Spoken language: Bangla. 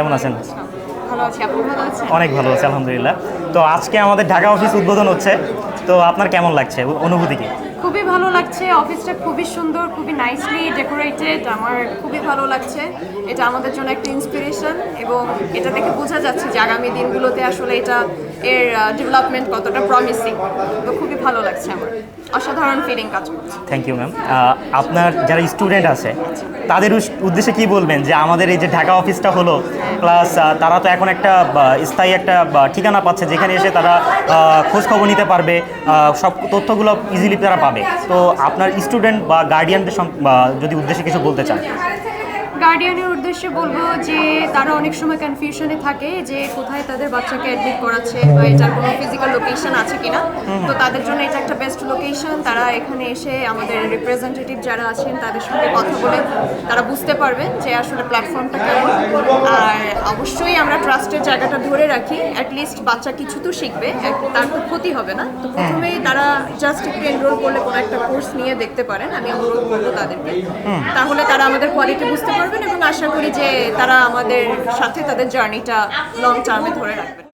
কেমন আছেন? অনেক ভালো আছে আলহামদুলিল্লাহ। তো আজকে আমাদের ঢাকা অফিস উদ্বোধন হচ্ছে। তো আপনার কেমন লাগছে? অনুভূতি কি? খুবই ভালো লাগছে অফিসটা খুবই সুন্দর খুবই নাইসলি ডেকোরেটেড আমার খুবই ভালো লাগছে। এটা আমাদের জন্য একটা ইন্সপিরেশন এবং এটা দেখে বোঝা যাচ্ছে যে আগামী দিনগুলোতে আসলে এটা এর ডেভেলপমেন্ট কতটা প্রমিসিং তো খুবই ভালো লাগছে আমার। অসাধারণ ফিলিং কাজ করছে। থ্যাংক ইউ ম্যাম আপনার যারা স্টুডেন্ট আছে, তাদের উদ্দেশ্যে কি বলবেন যে আমাদের এই যে ঢাকা অফিসটা হলো প্লাস তারা তো এখন একটা স্থায়ী একটা ঠিকানা পাচ্ছে, যেখানে এসে তারা খোঁজ খবর নিতে পারবে সব তথ্যগুলো ইজিলি তারা পাবে। তো আপনার স্টুডেন্ট বা গার্ডিয়ানদের যদি উদ্দেশ্যে কিছু বলতে চান। গার্ডিয়ানের উদ্দেশ্যে বলব যে তারা অনেক সময় কনফিউশনে থাকে যে কোথায় তাদের বাচ্চাকে অ্যাডমিট করাচ্ছে বা এটার কোনো ফিজিক্যাল লোকেশন আছে কিনা। তো তাদের জন্য এটা একটা বেস্ট লোকেশন তারা এখানে এসে আমাদের রিপ্রেজেন্টেটিভ যারা আছেন তাদের সঙ্গে কথা বলে তারা বুঝতে পারবেন যে আসলে প্ল্যাটফর্মটা কেমন। আর অবশ্যই আমরা ট্রাস্টের জায়গাটা ধরে রাখি। অ্যাটলিস্ট বাচ্চা কিছু তো শিখবে তার তো ক্ষতি হবে না। তো প্রথমেই তারা জাস্ট একটু এনরোল করলে কোনো একটা কোর্স নিয়ে দেখতে পারেন। আমি অনুরোধ করব তাদেরকে। তাহলে তারা আমাদের কোয়ালিটি বুঝতে পারবেন এবং আশা করি যে তারা আমাদের সাথে তাদের জার্নিটা লং টার্মে ধরে রাখবেন।